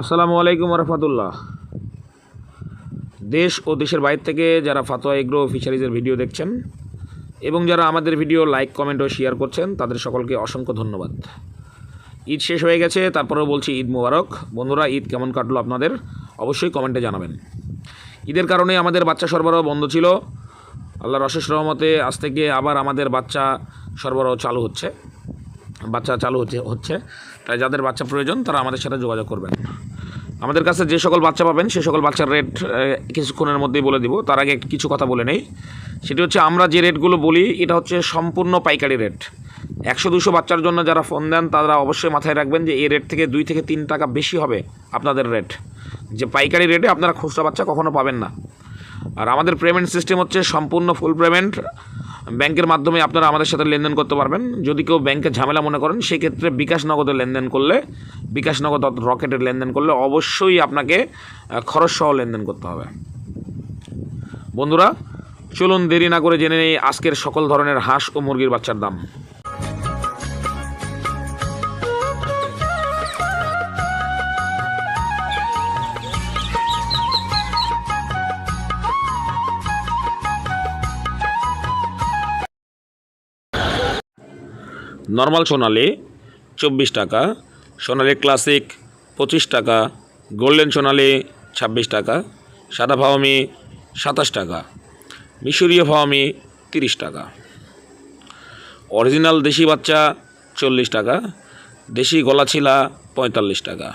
আসসালামু আলাইকুম রহমতুল্লাহ। দেশ ও দেশের বাইরে থেকে যারা ফাতোয়া এগ্রো ফিশারিজের ভিডিও দেখছেন এবং যারা আমাদের ভিডিও লাইক, কমেন্ট ও শেয়ার করছেন, তাদের সকলকে অসংখ্য ধন্যবাদ। ঈদ শেষ হয়ে গেছে, তারপরেও বলছি ঈদ মোবারক। বন্ধুরা, ঈদ কেমন কাটলো আপনাদের? অবশ্যই কমেন্টে জানাবেন। ঈদের কারণে আমাদের বাচ্চা সরবরাহ বন্ধ ছিল। আল্লাহর অশেষ রহমতে আজ থেকে আবার আমাদের বাচ্চা সরবরাহ চালু হচ্ছে। বাচ্চা চালু হচ্ছে হচ্ছে। তাই যাদের বাচ্চা প্রয়োজন, তারা আমাদের সাথে যোগাযোগ করবেন। আমাদের কাছে যে সকল বাচ্চা পাবেন, সে সকল বাচ্চার রেট কিছুক্ষণের মধ্যেই বলে দিব। তার আগে কিছু কথা বলে নেই। সেটি হচ্ছে, আমরা যে রেটগুলো বলি, এটা হচ্ছে সম্পূর্ণ পাইকারি রেট একশো দুশো বাচ্চার জন্য যারা ফোন দেন, তারা অবশ্যই মাথায় রাখবেন যে এই রেট থেকে দুই থেকে তিন টাকা বেশি হবে আপনাদের রেট যে পাইকারি রেটে আপনারা খুচরা বাচ্চা কখনো পাবেন না। আর আমাদের পেমেন্ট সিস্টেম হচ্ছে সম্পূর্ণ ফুল পেমেন্ট ব্যাংকের মাধ্যমে আপনারা আমাদের সাথে লেনদেন করতে পারবেন। যদি কেউ ব্যাংকে ঝামেলা মনে করেন, সেক্ষেত্রে বিকাশ নগদে লেনদেন করলে, বিকাশ নগদ রকেটের লেনদেন করলে অবশ্যই আপনাকে খরচ সহ লেনদেন করতে হবে। বন্ধুরা, চলুন দেরি না করে জেনে নেই আজকের সকল ধরনের হাঁস ও মুরগির বাচ্চার দাম। নর্মাল সোনালি, চব্বিশ টাকা। সোনালি ক্লাসিক পঁচিশ টাকা। গোল্ডেন সোনালি, ছাব্বিশ টাকা। সাদা ফাওয়ামি সাতাশ টাকা। মিশরীয় ফাওয়ামি তিরিশ টাকা। অরিজিনাল দেশি বাচ্চা, চল্লিশ টাকা। দেশি গলাছিলা, পঁয়তাল্লিশ টাকা।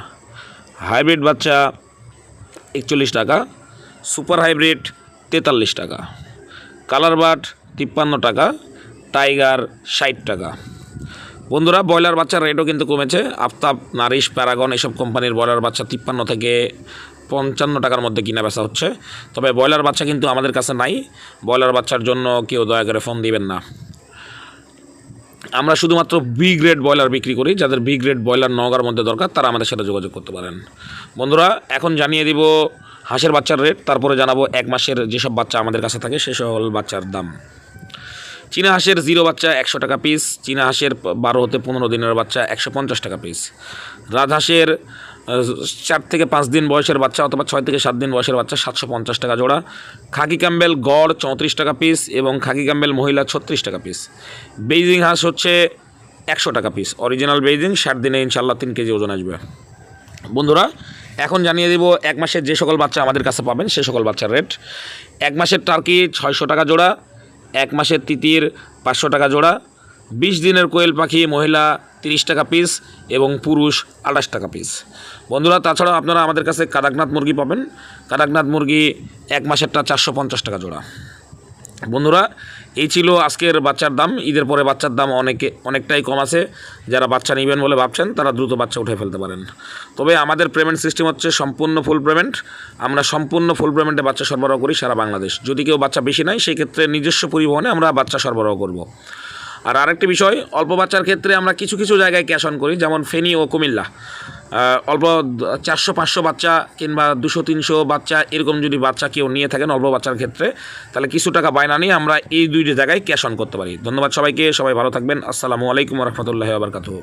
হাইব্রিড বাচ্চা, একচল্লিশ টাকা। সুপার হাইব্রিড তেতাল্লিশ টাকা। কালার বাট তিপ্পান্ন টাকা। টাইগার ষাট টাকা। বন্ধুরা, ব্রয়লার বাচ্চার রেটও কিন্তু কমেছে। আফতাব, নারিশ, প্যারাগন এসব কোম্পানির ব্রয়লার বাচ্চা তিপ্পান্ন থেকে পঞ্চান্ন টাকার মধ্যে কিনা বেচা হচ্ছে। তবে ব্রয়লার বাচ্চা কিন্তু আমাদের কাছে নাই। ব্রয়লার বাচ্চার জন্য কেউ দয়া করে ফোন দিবেন না। আমরা শুধুমাত্র বি গ্রেড ব্রয়লার বিক্রি করি। যাদের বি গ্রেড ব্রয়লার নগার মধ্যে দরকার, তারা আমাদের সাথে যোগাযোগ করতে পারেন। বন্ধুরা, এখন জানিয়ে দিব হাঁসের বাচ্চার রেট তারপরে জানাব এক মাসের যেসব বাচ্চা আমাদের কাছে থাকে সেসব বাচ্চার দাম। চীনা হাঁসের জিরো বাচ্চা একশো টাকা পিস চীনা হাঁসের বারো হতে পনেরো দিনের বাচ্চা একশো পঞ্চাশ টাকা পিস রাজহাঁসের চার থেকে পাঁচ দিন বয়সের বাচ্চা অথবা ছয় থেকে সাত দিন বয়সের বাচ্চা সাতশো পঞ্চাশ টাকা জোড়া। খাকি ক্যাম্বেল গড় চৌত্রিশ টাকা পিস এবং খাকি ক্যাম্বেল মহিলা ছত্রিশ টাকা পিস বেইজিং হাঁস হচ্ছে একশো টাকা পিস অরিজিনাল বেইজিং, ষাট দিনে ইনশাল্লাহ তিন কেজি ওজন আসবে। বন্ধুরা, এখন জানিয়ে দেব এক মাসের যে সকল বাচ্চা আমাদের কাছে পাবেন, সে সকল বাচ্চার রেট এক মাসের টার্কি ছয়শো টাকা জোড়া এক মাসের তিতির, পাঁচশো টাকা জোড়া, বিশ দিনের কোয়েল পাখি, মহিলা তিরিশ টাকা পিস এবং পুরুষ আঠাশ টাকা পিস বন্ধুরা, তাছাড়াও আপনারা আমাদের কাছে কাদাকনাথ মুরগি পাবেন। কাদাকনাথ মুরগি এক মাসেরটা চারশো পঞ্চাশ টাকা জোড়া। বন্ধুরা, এই ছিল আজকের বাচ্চার দাম। ঈদের পরে বাচ্চার দাম অনেকে, অনেকটাই কম আছে। যারা বাচ্চা নেবেন বলে ভাবছেন, তারা দ্রুত বাচ্চা উঠে ফেলতে পারেন। তবে আমাদের পেমেন্ট সিস্টেম হচ্ছে সম্পূর্ণ ফুল পেমেন্ট আমরা সম্পূর্ণ ফুল পেমেন্টে বাচ্চা সরবরাহ করি সারা বাংলাদেশ। যদি কেউ বাচ্চা বেশি নেয়, সেই ক্ষেত্রে নিজস্ব পরিবহনে আমরা বাচ্চা সরবরাহ করব। আর আরেকটি বিষয়, অল্প বাচ্চার ক্ষেত্রে আমরা কিছু কিছু জায়গায় ক্যাশ অন করি, যেমন ফেনী ও কুমিল্লা। অল্প চারশো, পাঁচশো বাচ্চা কিংবা দুশো, তিনশো বাচ্চা এরকম যদি বাচ্চা কেউ নিয়ে থাকেন অল্প বাচ্চার ক্ষেত্রে, তাহলে কিছু টাকা বায়না নিয়ে আমরা এই দুইটি জায়গায় ক্যাশ অন করতে পারি। ধন্যবাদ সবাইকে, সবাই ভালো থাকবেন। আসসালামু আলাইকুম রহমতুল্লাহ আবরকাতু